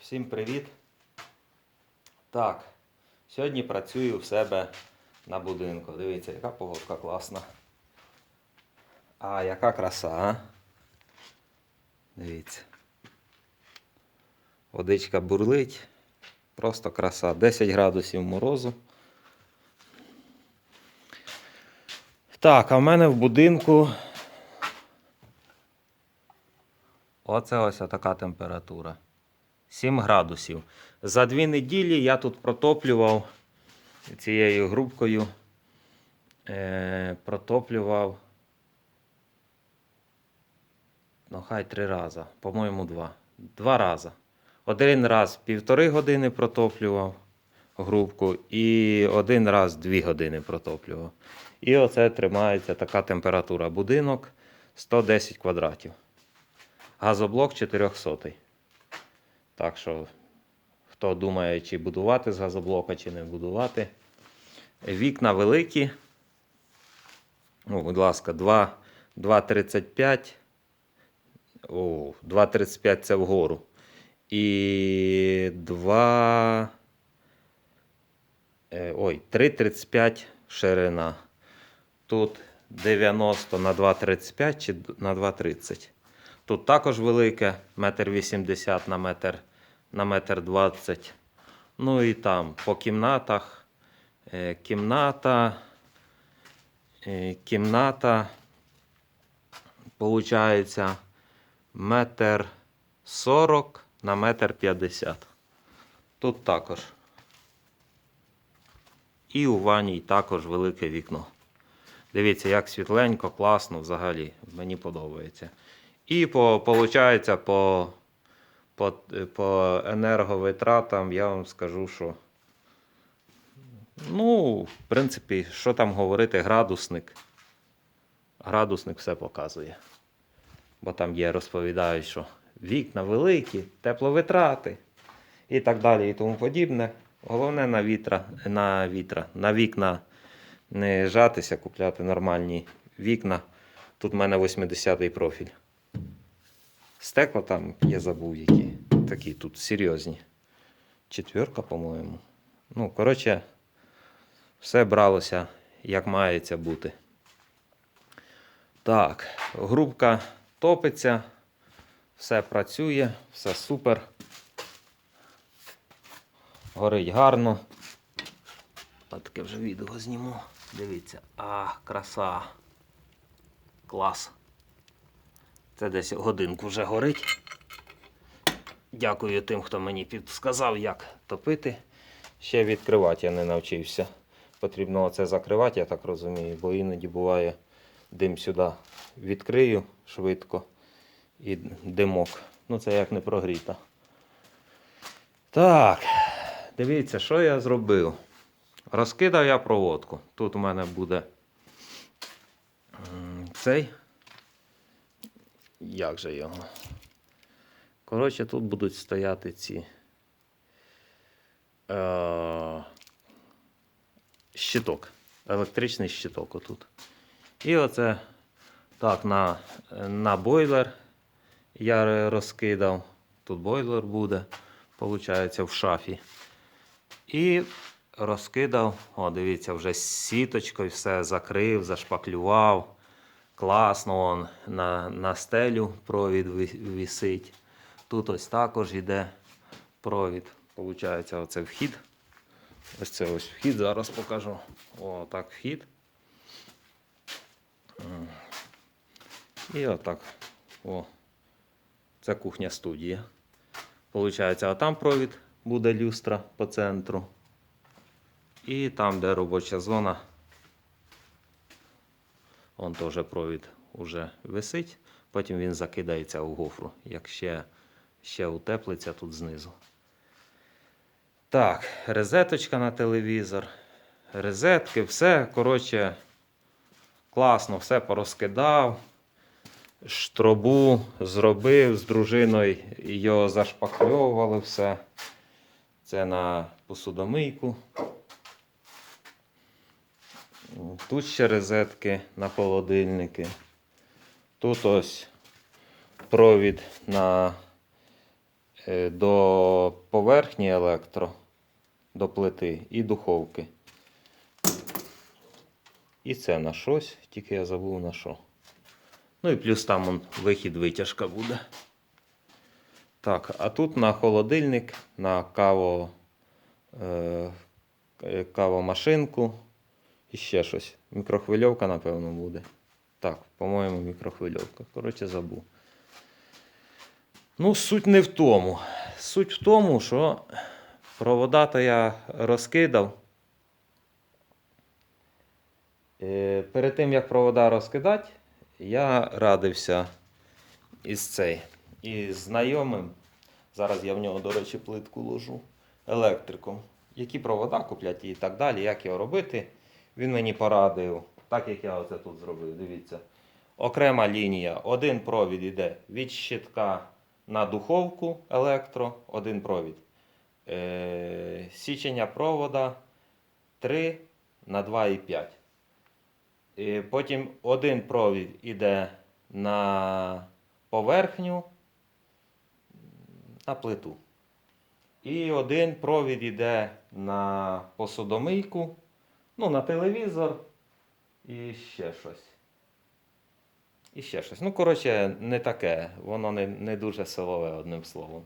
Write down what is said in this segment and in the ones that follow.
Всім привіт. Так, сьогодні працюю в себе на будинку. Дивіться, яка погодка класна. А яка краса, а? Дивіться. Водичка бурлить. Просто краса. 10 градусів морозу. Так, а в мене в будинку. Оце ось така температура. 7 градусів. За дві неділі я тут протоплював цією грубкою. Е, протоплював. Ну, хай три рази. По-моєму, два. Два рази. Один раз півтори години протоплював грубку, і один раз дві години протоплював. І оце тримається така температура. Будинок 110 квадратів. Газоблок 400. Так що, хто думає, чи будувати з газоблока, чи не будувати. Вікна великі. Ну, будь ласка, 2,35. О, 2,35 це вгору. І 2. е, Ой, 3,35 ширина. Тут 90 на 2,35 чи на 2,30. Тут також велике, метр 80 на метр на метр 20. Ну і там по кімнатах. Е, кімната. Е, кімната. Получається метр 40 на метр 50. Тут також. І у ванній також велике вікно. Дивіться, як світленько, класно взагалі. Мені подобається. І по, по, по, по енерговитратам я вам скажу, що. Ну, в принципі, що там говорити, градусник. Градусник все показує. Бо там є, розповідають, що вікна великі, тепловитрати і так далі і тому подібне. Головне на вітра, на вітра, на вікна не жатися, купляти нормальні вікна. Тут в мене 80-й профіль. Стекла там, я забув які. Такі тут серйозні. Четверка, по-моєму. Ну, коротше, все бралося, як мається бути. Так, грубка топиться, все працює, все супер. Горить гарно. Таке вже відео зніму. Дивіться. А, краса. Клас. Це десь годинку вже горить. Дякую тим, хто мені підсказав, як топити. Ще відкривати я не навчився. Потрібно оце закривати, я так розумію, бо іноді буває дим сюди відкрию швидко і димок. Ну це як не прогріта. Так, дивіться, що я зробив. Розкидав я проводку. Тут у мене буде цей. Як же його? Коротше, тут будуть стояти ці е, щиток. Електричний щиток отут. І оце так на, на бойлер я розкидав. Тут бойлер буде, виходить, в шафі. І розкидав, о, дивіться, вже сіточкою все закрив, зашпаклював. Класно он на, на стелю провід висить. Тут ось також йде провід. Получається, оце вхід. Ось це ось вхід, зараз покажу. О, так вхід. І отак. О. Це кухня студія. Получається, а там провід буде люстра по центру. І там, де робоча зона, он теж провід уже висить. Потім він закидається у гофру, як ще, ще утеплиться тут знизу. Так, розеточка на телевізор, розетки, все, коротше, класно, все порозкидав. Штробу зробив з дружиною, його зашпакльовували все. Це на посудомийку. Тут ще розетки на холодильники. Тут ось провід на е, до поверхні електро, до плити і духовки. І це на щось, тільки я забув на що. Ну і плюс там он, вихід витяжка буде. Так, а тут на холодильник, на каво, е, кавомашинку і ще щось. Мікрохвильовка, напевно, буде. Так, по-моєму, мікрохвильовка. Коротше, забув. Ну, суть не в тому. Суть в тому, що провода то я розкидав. Е, Перед тим, як провода розкидати, я радився із цей, із знайомим. Зараз я в нього, до речі, плитку ложу електриком. Які провода купляти і так далі, як його робити. Він мені порадив, так як я оце тут зробив. Дивіться. Окрема лінія. Один провід йде від щитка на духовку електро, один провід. Е, січення провода 3 на 2,5. І потім один провід іде на поверхню, на плиту. І один провід іде на посудомийку, ну, на телевізор і ще щось. І ще щось. Ну, коротше, не таке. Воно не, не дуже силове, одним словом.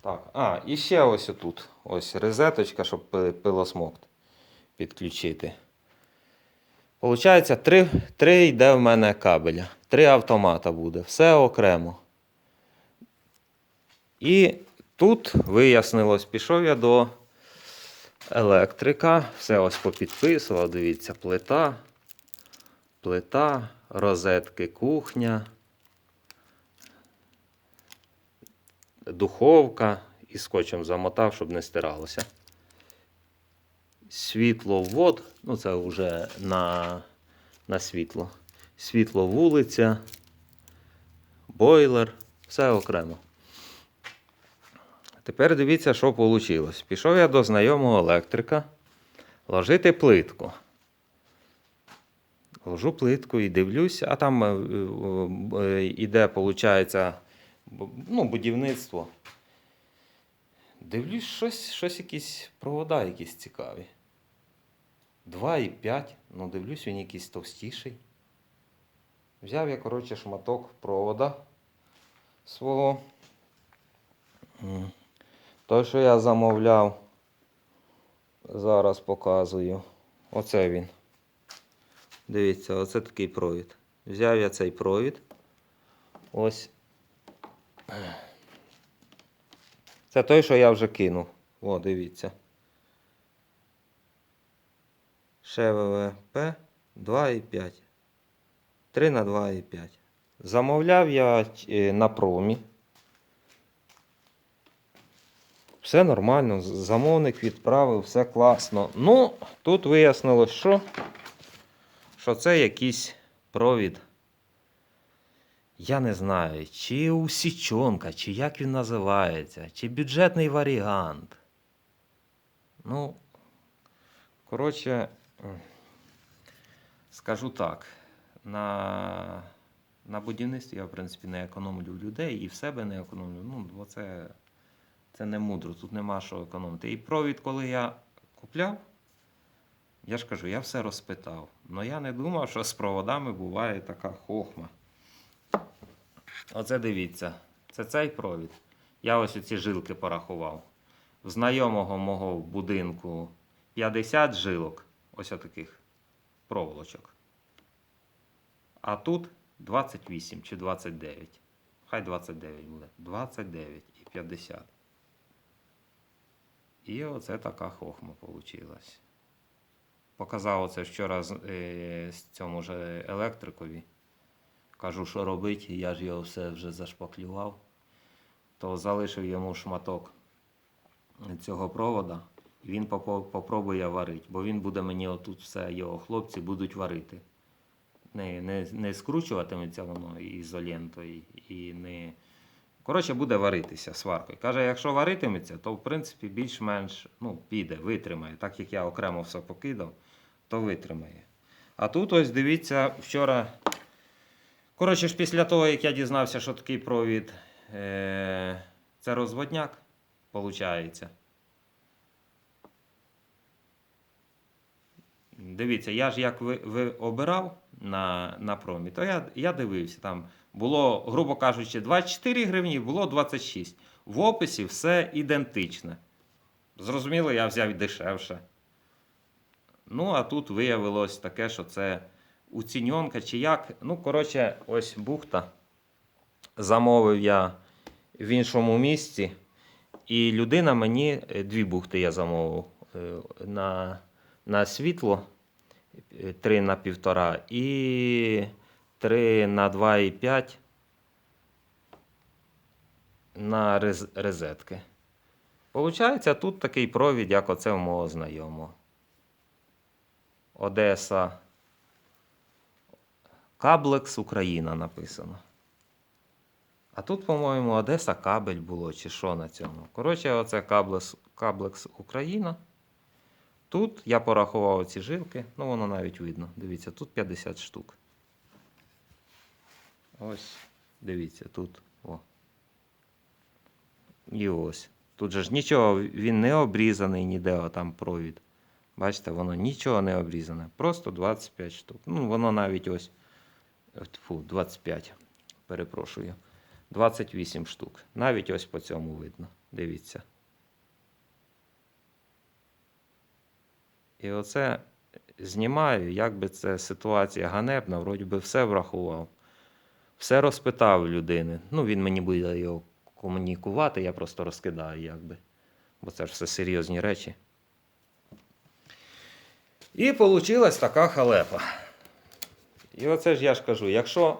Так, а, і ще ось отут. Ось розеточка, щоб пи- пилосмокт підключити. Получається, три, три йде в мене кабеля. Три автомата буде. Все окремо. І тут вияснилось, пішов я до електрика. Все ось попідписував. Дивіться, плита, плита, розетки, кухня, духовка і скотчем замотав, щоб не стиралося. Світловод, ну це вже на, на світло. Світло вулиця, бойлер, все окремо. Тепер дивіться, що вийшло. Пішов я до знайомого електрика ложити плитку. Ложу плитку і дивлюсь, а там е, е, іде, виходить, ну, будівництво. Дивлюсь, щось, щось якісь провода якісь цікаві. 2,5, ну дивлюсь, він якийсь товстіший. Взяв я, коротше, шматок провода свого. Той, що я замовляв, зараз показую. Оце він. Дивіться, оце такий провід. Взяв я цей провід. Ось. Це той, що я вже кинув. О, дивіться. ШВВП 2,5. 3 на 2,5. Замовляв я е, на промі. Все нормально, замовник відправив, все класно. Ну, тут вияснилось, що, що це якийсь провід. Я не знаю, чи усічонка, чи як він називається, чи бюджетний варіант. Ну, коротше, скажу так, на, на будівництві я, в принципі, не економлю людей і в себе не економлю. Ну, бо це, це не мудро, тут нема що економити. І провід, коли я купляв, я ж кажу, я все розпитав. Але я не думав, що з проводами буває така хохма. Оце дивіться, це цей провід. Я ось оці жилки порахував. В знайомого мого будинку 50 жилок, ось таких проволочок. А тут 28 чи 29. Хай 29 буде. 29 і 50. І оце така хохма вийшла. Показав оце вчора з, е, з цьому же електрикові. Кажу, що робить, я ж його все вже зашпаклював. То залишив йому шматок цього провода, він попробує варити, бо він буде мені отут все, його хлопці будуть варити. Не, не, не скручуватиметься воно ізолентою і не. Коротше, буде варитися сваркою. Каже, якщо варитиметься, то в принципі більш-менш ну, піде, витримає. Так як я окремо все покидав, то витримає. А тут ось дивіться, вчора Коротше ж, після того, як я дізнався, що такий провід е- це розводняк, виходить. Дивіться, я ж як ви, ви обирав на, на промі, то я, я дивився, там було, грубо кажучи, 24 гривні, було 26. В описі все ідентичне. Зрозуміло, я взяв дешевше. Ну, а тут виявилось таке, що це уціньонка чи як. Ну, коротше, ось бухта. Замовив я в іншому місці. І людина мені е, дві бухти я замовив е, на, на світло 3 на 1,5 і 3 на 2,5 на рез, розетки. Получається, тут такий провід, як оце в мого знайомого. Одеса. Каблекс Україна написано. А тут, по-моєму, Одеса кабель було, чи що на цьому. Коротше, оце Каблекс, Каблекс Україна. Тут я порахував ці жилки, ну воно навіть видно. Дивіться, тут 50 штук. Ось, дивіться, тут. О. І ось. Тут же ж нічого, він не обрізаний ніде, там провід. Бачите, воно нічого не обрізане. Просто 25 штук. Ну, воно навіть ось. Фу, 25. Перепрошую. 28 штук. Навіть ось по цьому видно. Дивіться. І оце знімаю, як би це ситуація ганебна, вроді би все врахував. Все розпитав людини. Ну, він мені буде його комунікувати, я просто розкидаю, якби. Бо це ж все серйозні речі. І вийшла така халепа. І оце ж я ж кажу, якщо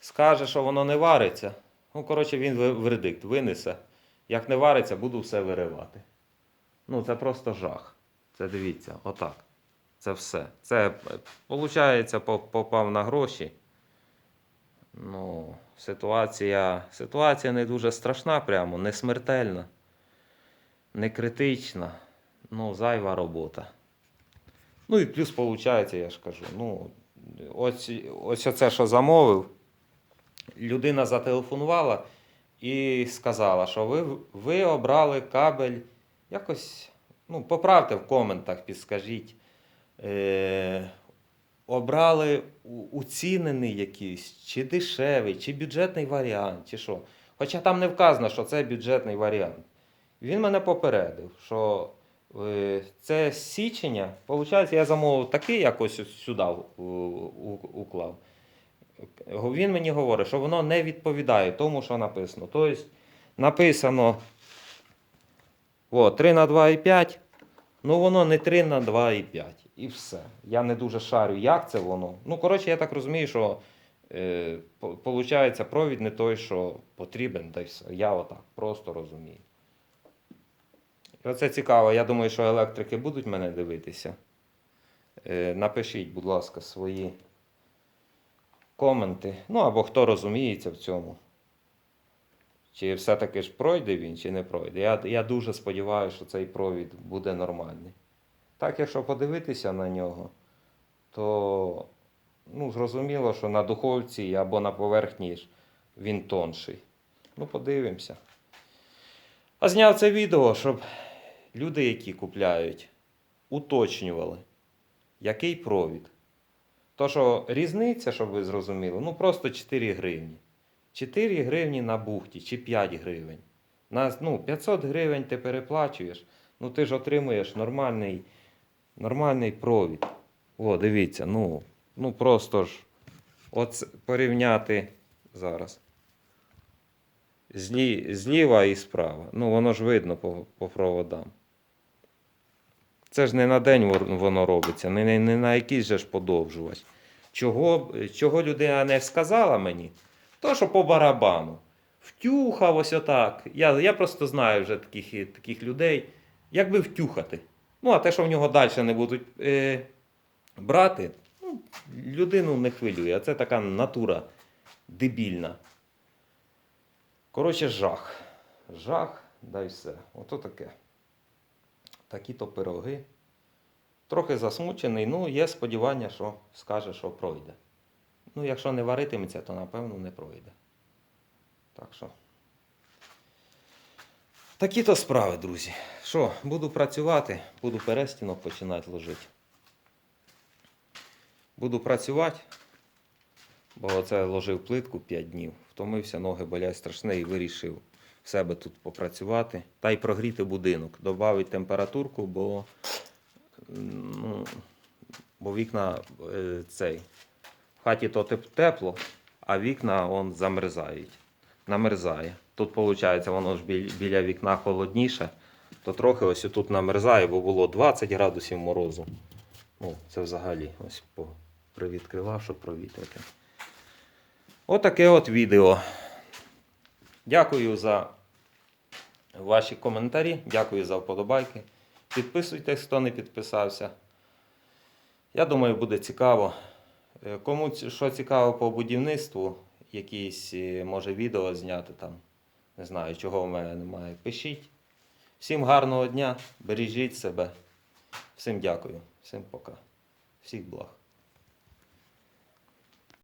скаже, що воно не вариться, ну, коротше, він вердикт винесе. Як не вариться, буду все виривати. Ну, це просто жах. Це дивіться, отак. Це все. Це, виходить, попав на гроші. Ну, ситуація, ситуація не дуже страшна, прямо, не смертельна, не критична. Ну, зайва робота. Ну і плюс, виходить, я ж кажу, ну, ось, ось оце, що замовив, людина зателефонувала і сказала, що ви, ви обрали кабель якось, ну, поправте в коментах, підскажіть. Е, обрали уцінений якийсь, чи дешевий, чи бюджетний варіант, чи що. Хоча там не вказано, що це бюджетний варіант. Він мене попередив, що е, це січення. Получається, я замовив такий, якось сюди уклав. Він мені говорить, що воно не відповідає тому, що написано. Тобто написано о, 3 на 2,5, ну воно не 3 на 2,5. І все. Я не дуже шарю, як це воно. Ну, коротше, я так розумію, що е, провід не той, що потрібен, та й все. Я отак просто розумію. І оце цікаво. Я думаю, що електрики будуть мене дивитися. Е, напишіть, будь ласка, свої коменти. Ну або хто розуміється в цьому. Чи все-таки ж пройде він, чи не пройде. Я, я дуже сподіваюся, що цей провід буде нормальний. Так, якщо подивитися на нього, то ну, зрозуміло, що на духовці або на поверхні ж він тонший. Ну, подивимося. А зняв це відео, щоб люди, які купляють, уточнювали, який провід. То, що різниця, щоб ви зрозуміли, ну просто 4 гривні. 4 гривні на бухті чи 5 гривень. На, ну, 500 гривень ти переплачуєш, ну ти ж отримуєш нормальний, нормальний провід. О, дивіться, ну, ну просто ж от порівняти зараз. Злі, зліва і справа. Ну, воно ж видно по, по проводам. Це ж не на день воно робиться, не, не, не на якийсь же ж подовжувач. Чого, чого людина не сказала мені? То, що по барабану. Втюхав ось отак. Я, я просто знаю вже таких, таких людей. Як би втюхати. Ну, а те, що в нього далі не будуть е, брати, ну, людину не хвилює. А це така натура дебільна. Коротше, жах. Жах, да й все. Ото таке. Такі-то пироги. Трохи засмучений, Ну, якщо не варитиметься, то напевно не пройде. Так що. Такі то справи, друзі. Що, буду працювати, буду перестінок починати ложити. Буду працювати, бо оце ложив плитку 5 днів. Втомився, ноги болять страшне і вирішив в себе тут попрацювати. Та й прогріти будинок, додати температурку, бо, ну, бо вікна е, цей. Хаті то тепло, а вікна он замерзають. Намерзає. Тут, виходить, воно ж біля вікна холодніше, то трохи ось тут намерзає, бо було 20 градусів морозу. Ну, це взагалі ось привідкривав, щоб провітрити. Отаке от відео. Дякую за ваші коментарі, дякую за вподобайки. Підписуйтесь, хто не підписався. Я думаю, буде цікаво. Е, Кому що цікаво по будівництву, якісь, е, може, відео зняти там. Не знаю, чого в мене немає. Пишіть. Всім гарного дня, бережіть себе. Всім дякую, всім пока. Всіх благ.